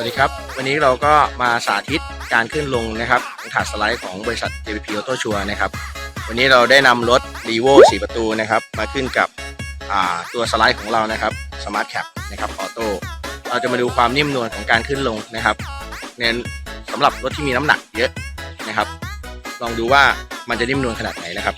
วัสดีครับ วันนี้เราก็มาสาธิตการขึ้นลงนะครับของถาดสไลด์ของบริษัท JPP Auto s u r e นะครับ วันนี้เราได้นำรถ r e v o 4 ประตูนะครับ มาขึ้นกับตัวสไลด์ของเรานะครับ Smart Cap นะครับออโต้เราจะมาดูความนิ่มนวลของการขึ้นลงนะครับเน้นสำหรับรถที่มีน้ำหนักเยอะนะครับ ลองดูว่ามันจะนิ่มนวลขนาดไหนนะครับ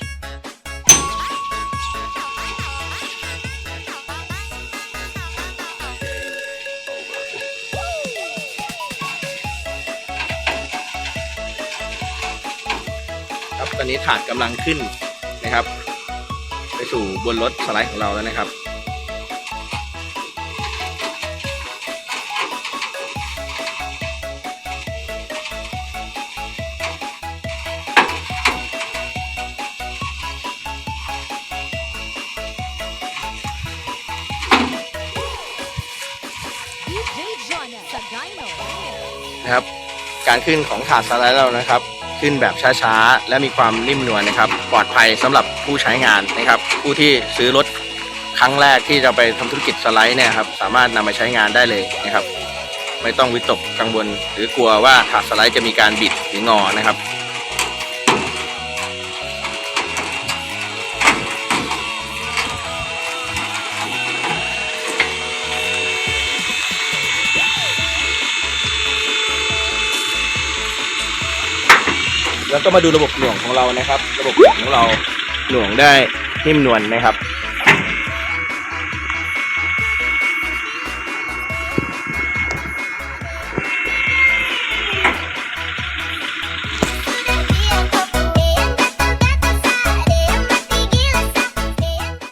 ครับตอนนี้ถาดกำลังขึ้นนะครับ ไปสู่บนรถสไลด์ของเราแล้วนะครับ DJ Jonah, the Dino. นะครับ การขึ้นของถาดสไลด์เรานะครับ ขึ้นแบบช้าๆ และมีความนิ่มนวลนะครับ ปลอดภัยสำหรับผู้ใช้งานนะครับ ผู้ที่ซื้อรถครั้งแรกที่จะไปทำธุรกิจสไลด์เนี่ยครับสามารถนำมาใช้งานได้เลยนะครับ ไม่ต้องวิตกกังวล หรือกลัวว่าถาดสไลด์จะมีการบิดหรืองอนะครับ แล้วก็มาดูระบบหน่วงของเรานะครับ ระบบหน่วงของเราหน่วงได้นิ่มนวลนะครับ